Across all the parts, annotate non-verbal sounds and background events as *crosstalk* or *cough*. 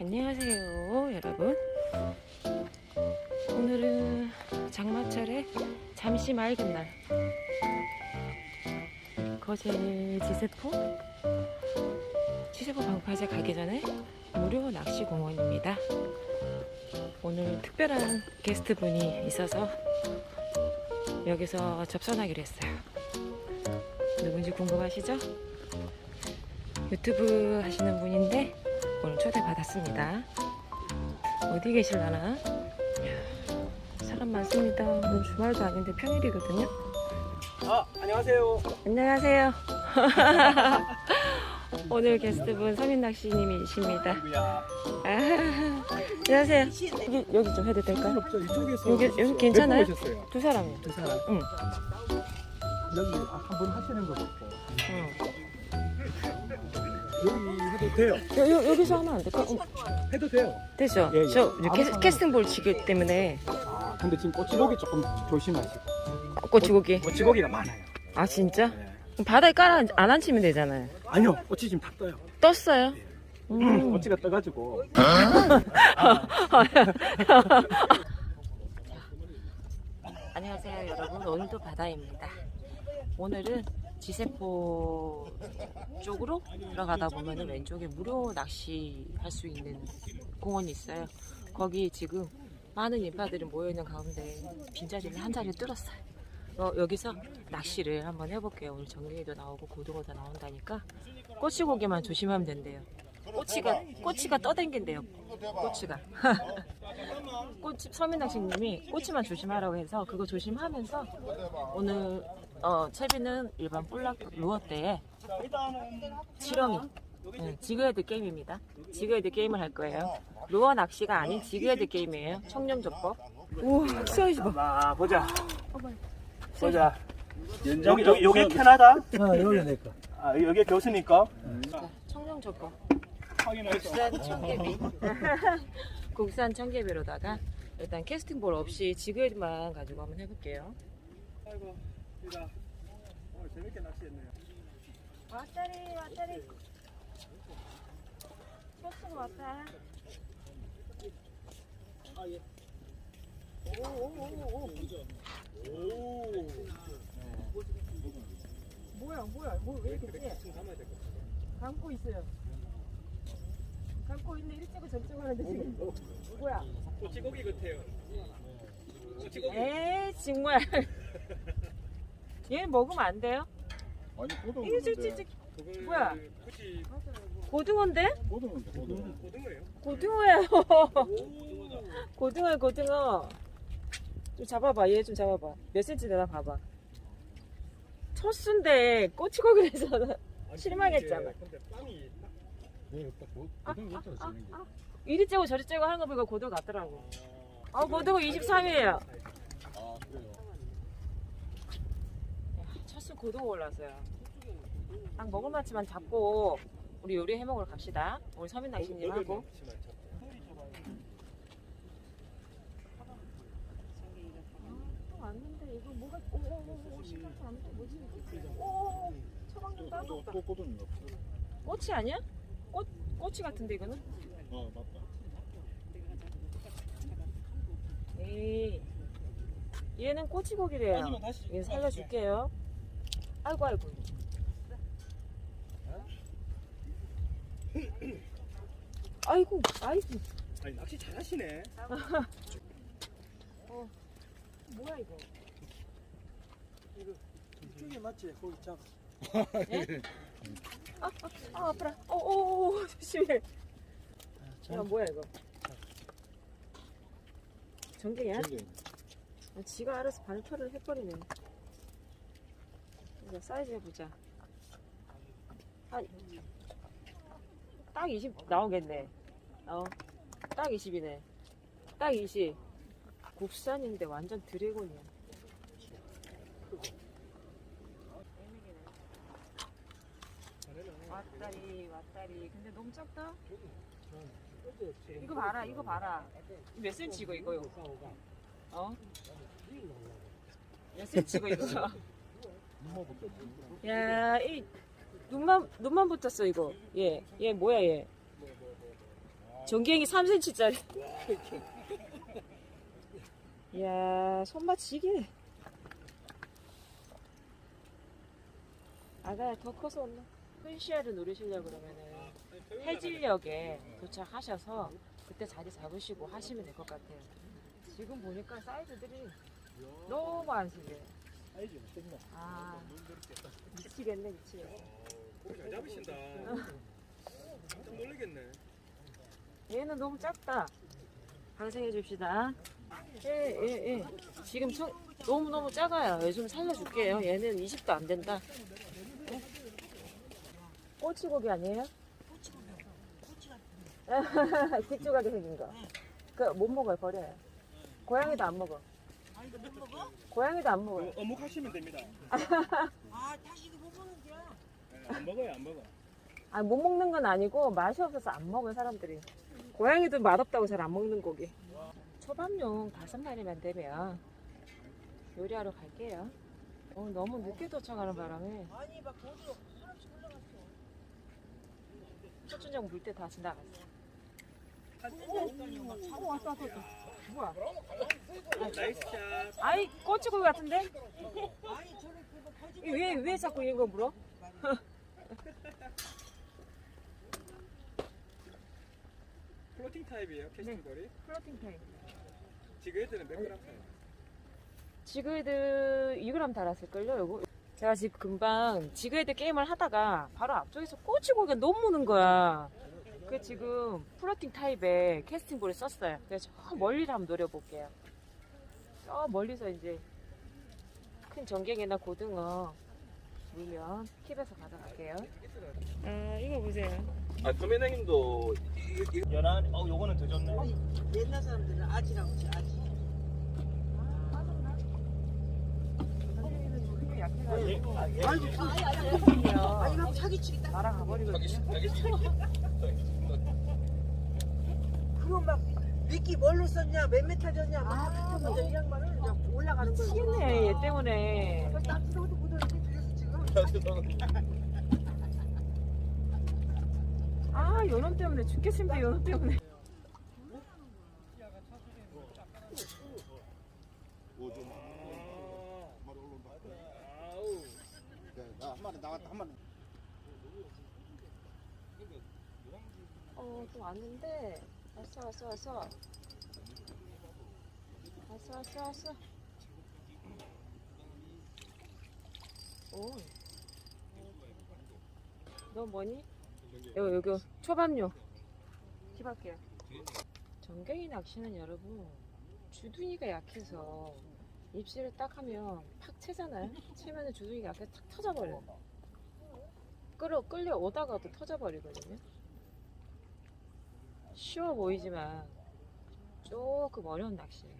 안녕하세요, 여러분. 오늘은 장마철에 잠시 맑은 날. 거제 지세포? 지세포 방파제 가기 전에 무료 낚시 공원입니다. 오늘 특별한 게스트 분이 있어서 여기서 접선하기로 했어요. 누군지 궁금하시죠? 유튜브 하시는 분인데 오늘 초대받았습니다. 어디 계실라나? 사람 많습니다. 오늘 주말도 아닌데 평일이거든요. 아, 안녕하세요. 안녕하세요. *laughs* 오늘 게스트분 서민 낚시님이십니다. 누구야? 아, 안녕하세요. 여기, 여기 좀 해도 될까요? 없죠. 이쪽에서 여기- 여기 괜찮아요? 오셨어요? 두 사람이요. 두 사람. 응. 여기 한 분 하시는 거 같고. 응. 여기 해도 돼요. 여, 여, 여기서 하면 안 될까? 어, 해도 돼요. 되죠? 예, 예. 저 캐, 캐스팅 볼 치기 때문에 아, 근데 지금 꼬치고기 조금 조심하시고. 꼬치고기. 꼬치고기가 많아요. 아 진짜? 네. 그럼 바다에 깔아 안 앉히면 되잖아요. 아니요, 꼬치 지금 다 떠요. 떴어요. 음. *clears throat* 꼬치가 떠가지고. 안녕하세요 여러분 오늘도 바다입니다 오늘은 지세포 쪽으로 들어가다 보면 왼쪽에 무료 낚시할 수 있는 공원이 있어요. 거기 지금 많은 인파들이 모여있는 가운데 빈자리를 한 자리를 뚫었어요. 어, 여기서 낚시를 한번 해볼게요. 오늘 정리도 나오고 고등어도 나온다니까. 꼬치고기만 조심하면 된대요. 꼬치가 꼬치가 떠댕긴대요. 꼬치가. *laughs* 꼬치 서민 낚시님이 꼬치만 조심하라고 해서 그거 조심하면서 오늘 어 채비는 일반 볼락 루어대에 지렁이 네, 지그헤드 게임입니다. 지그헤드 게임을 할 거예요. 루어 낚시가 아닌 지그헤드 게임이에요. 청렴조법. 우와 사이즈 봐. 아, 보자. 보자. 여기, 여기, 여기 캐나다? 아, 여기 내 거. 아, 여기 교수니까? 청렴조법. 국산 청개비. *laughs* 국산 청개비로다가 일단 캐스팅볼 없이 지그헤드만 가지고 한번 해볼게요. 아이고, 이다. 오늘 재밌게 낚시했네요. 왔다리 왔다리 캐스팅 왔다 아, 예. 오오오오 오. 뭐야 뭐야 뭐왜 이렇게 세 감고 있어요 감고 있는데 일찍고 저찍고 하는데 지금 뭐야 꼬치고기 같아요. 꼬치고기. 에이 정말 얘 먹으면 안 돼요? 아니, 고등. 이거 찌찌찌 그걸 뭐야? 고등어인데? 고등인데, 고등. 고등어예요? 고등어 고등어 좀 잡아봐 얘 좀 잡아봐 몇 센치 되나 봐봐 첫 순데 꼬치고기래서 실망했잖아. 근데 빵이 딱 네, 고- 있잖아, 지는 게. 이리 째고 저리 째고 하는 거 보니까 고등어 같더라고 아 고등어 23이에요 아, 그래요. 첫순 고등어 올랐어요 딱 먹을 만치만 잡고 우리 요리 해 먹으러 갑시다 우리 서민 낚시님 하고 또 왔는데 이거 뭐가 오오오 시간도 안 돼. 뭐지 오 처방 좀 또, 따볼까 또 고등인가 보다. 꼬치 아니야? 꽃 꼬치 같은데 이거는? 어, 맞다. 에이 얘는 꼬치고기래요 얘 살려줄게요 아이고 아이고 아이고 아이고 아니 낚시 잘하시네. 뭐야 이거 이쪽에 맞지? 거기 작. 아 아파라 어어어 조심해 야 뭐야 이거 전갱이야? 전갱이. 아, 지가 알아서 발표를 해버리네 자 사이즈 해보자. 한딱 20 나오겠네. 어딱 20이네. 딱 20 국산인데 완전 드래곤이야. 왔다리 왔다리. 근데 너무 작다? 이거 봐라 이거 봐라. 몇 센치 이거 이거? 어? 몇 센치고 이거 야 이 눈만 눈만 붙었어 이거 얘 얘 뭐야 얘 전갱이 3cm짜리. 이야, 손맛 지게. 아가야, 더 커서 온나? 훈시야를 누리시려고 그러면은 해질녘에 도착하셔서 그때 자리 잡으시고 하시면 될 것 같아요. 지금 보니까 사이즈들이 너무 안쓰게. 사이즈 어땠나? 아, 미치겠네, 미치겠네. 고기 잘 잡으신다. 깜짝 놀라겠네. 얘는 너무 작다. 방생해 줍시다. 예, 예, 예. 지금 청, 너무너무 작아요. 얘 좀 살려줄게요. 얘는 20도 안 된다. 네? 꼬치고기 아니에요? *laughs* 길쭉하게 생긴 거. 그 못 먹어요, 버려요. 고양이도 안 먹어. 고양이도 안 먹어요. 어, 어묵 하시면 됩니다. *laughs* 아, 다시 이거 못 먹는 거야. 네, 안 먹어요, 안 먹어. 아니, 못 먹는 건 아니고 맛이 없어서 안 먹어요, 사람들이. 고양이도 맛없다고 잘 안 먹는 고기. 초밥용 다섯 마리만 되면 요리하러 갈게요. 어, 너무 늦게 도착하는 바람에 아니, 막 거기로 하나씩 올라갔어. 초춘정 물때 다 지나갔어. 오, 왔다, 왔다, 왔다. 뭐야? 나이스 샷. 아이, 꼬치고기 같은데? 왜, 왜 자꾸 이거 물어? *laughs* 플로팅 타입이에요, 캐스팅 거리. 플로팅 타임. 지금 애들은 몇 그램 타입? 지그헤드 2g 달았을걸요, 요거? 제가 지금 금방 지그헤드 게임을 하다가 바로 앞쪽에서 꼬치고기가 너무 무는 거야. 그 지금 플로팅 타입의 캐스팅볼을 썼어요. 그래서 저 멀리를 한번 노려볼게요. 저 멀리서 이제 큰 전갱이나 고등어 물면 킵에서 가져갈게요. 아, 이거 보세요. 아, 도매장님도 연한, 어, 요거는 더 좋네. 옛날 사람들은 아지라고 하지, 아지. 예, 아, 예. 아니, 막 사기치기 딱. 날아가버리거든요. 그거 막, 미끼 뭘로 썼냐, 몇 메타 졌냐, 막, 먼저 이 양반을 그냥 올라가는 거야. 미치겠네, 얘 때문에. 그래서 남친하고도 못 오는데, 그래서 지금. 아, 요놈 때문에 죽겠습니다, 요놈 때문에. 오좀 아, 한 마리. 네, 나한 마리 나왔다 한 마리. 어, 또 왔는데. 왔어, 왔어, 왔어. 왔어, 왔어, 왔어. 오. 너 뭐니? 요, 요거, 초밥요. 힙할게요. 전갱이 낚시는 여러분, 주둥이가 약해서 입질을 딱 하면 팍 채잖아요? 채면은 주둥이가 약해 탁 터져버려요. 끌어, 끌려오다가도 터져버리거든요. 쉬워 보이지만 조금 어려운 낚시예요.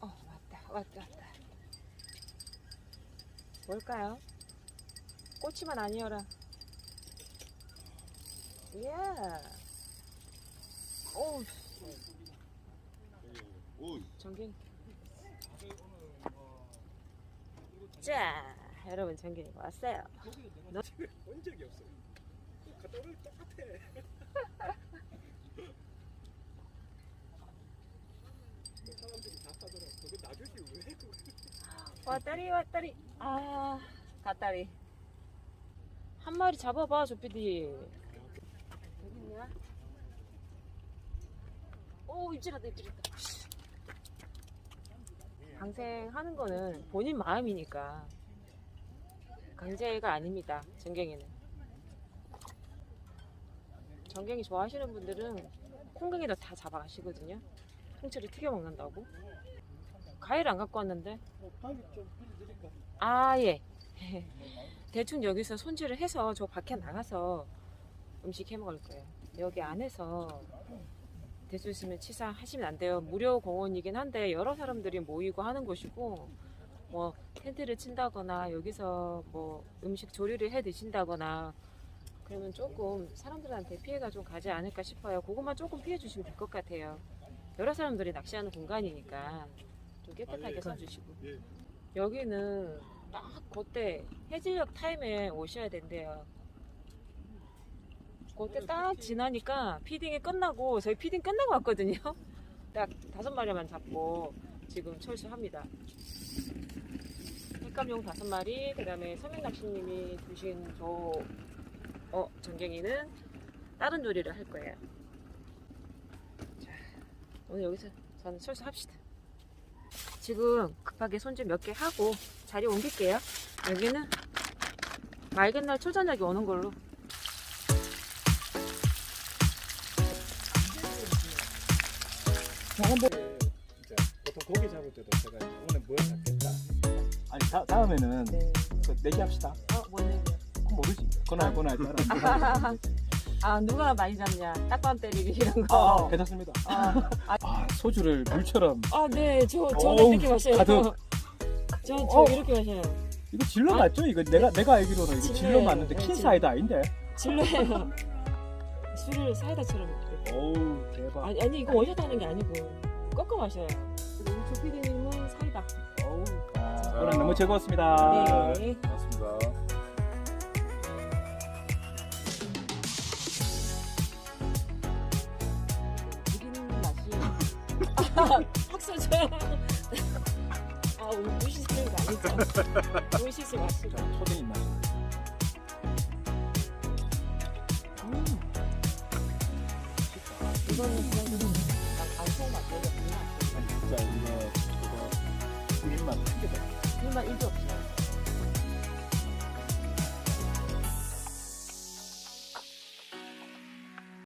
어, 왔다, 왔다, 왔다. 뭘까요? 꼬치만 아니어라. 이야. 오우, 오, 전갱. 자, 여러분 전갱이 왔어요. 본 적이 없어. 갔다 오면 똑같아. *laughs* 사람들이 다 사더라. 그거 놔주지 왜? 그거. 왔다리 왔다리. 아 갔다리. 한 마리 잡아봐 조피디. 어딨냐? 오 입질했다 입질했다. 방생하는 거는 본인 마음이니까. 강제가 아닙니다 전갱이는. 전갱이 좋아하시는 분들은 콩갱이도 다 잡아가시거든요. 통째로 튀겨 먹는다고 과일 안 갖고 왔는데 빌려드릴까? 아, 예. *laughs* 대충 여기서 손질을 해서 저 밖에 나가서 음식 해 먹을 거예요. 여기 안에서 될 수 있으면 치사하시면 안 돼요. 무료 공원이긴 한데 여러 사람들이 모이고 하는 곳이고 뭐 텐트를 친다거나 여기서 뭐 음식 조리를 해 드신다거나 그러면 조금 사람들한테 피해가 좀 가지 않을까 싶어요. 그것만 조금 피해 주시면 될 것 같아요. 여러 사람들이 낚시하는 공간이니까 좀 깨끗하게. 써주시고 예. 여기는 딱 그때 해질녘 타임에 오셔야 된대요. 그때 딱 지나니까 피딩이 끝나고 저희 피딩 끝나고 왔거든요. *laughs* 딱 다섯 마리만 잡고 지금 철수합니다. 횟감용 다섯 마리, 그 다음에 서명낚시님이 주신 저 어, 전갱이는 다른 요리를 할 거예요. 자, 오늘 여기서 저는 철수합시다. 지금 급하게 손질 몇 개 하고 자리 옮길게요. 여기는 맑은 날 초저녁에 오는 걸로. 진짜 보통 고기 잡을 때도 제가 이제 오늘 뭘 잡겠다. 아니 다, 다음에는 네. 그 내기합시다. 어, 뭔 그건 모르지. 그날 그날 따라. *laughs* 아, 누가 많이 잡냐? 딱밤 때리기 이런 아, 거. 아, 괜찮습니다. 아, 아 소주를 물처럼 아, 네, 저, 저는 어우, 이렇게 마셔요. 가득. 저, 저 어. 이렇게 마셔요. 이거 질러 아, 맞죠? 이거 내가 내가 알기로는 이거 질러 질러예요. 맞는데 네, 킨 질러. 사이다 아닌데. 질러요. *laughs* 술을 사이다처럼 이렇게. 어우 대박. 아니, 아니, 이거 원샷 하는 게 아니고, 꺾어 마셔요. 우리 조피디님은 사이다. 어우. 아, 오늘 너무 즐거웠습니다. 네. 고맙습니다. 박수 쳐요. 아, 우- 우시는 거 아니죠? 우시지 마시고. 자, 초딩 입맛. 음. 이거는 그냥 안성 맛이에요. 그냥. 아니 진짜 이거 그거 입맛 크게 돼. 일도 없이.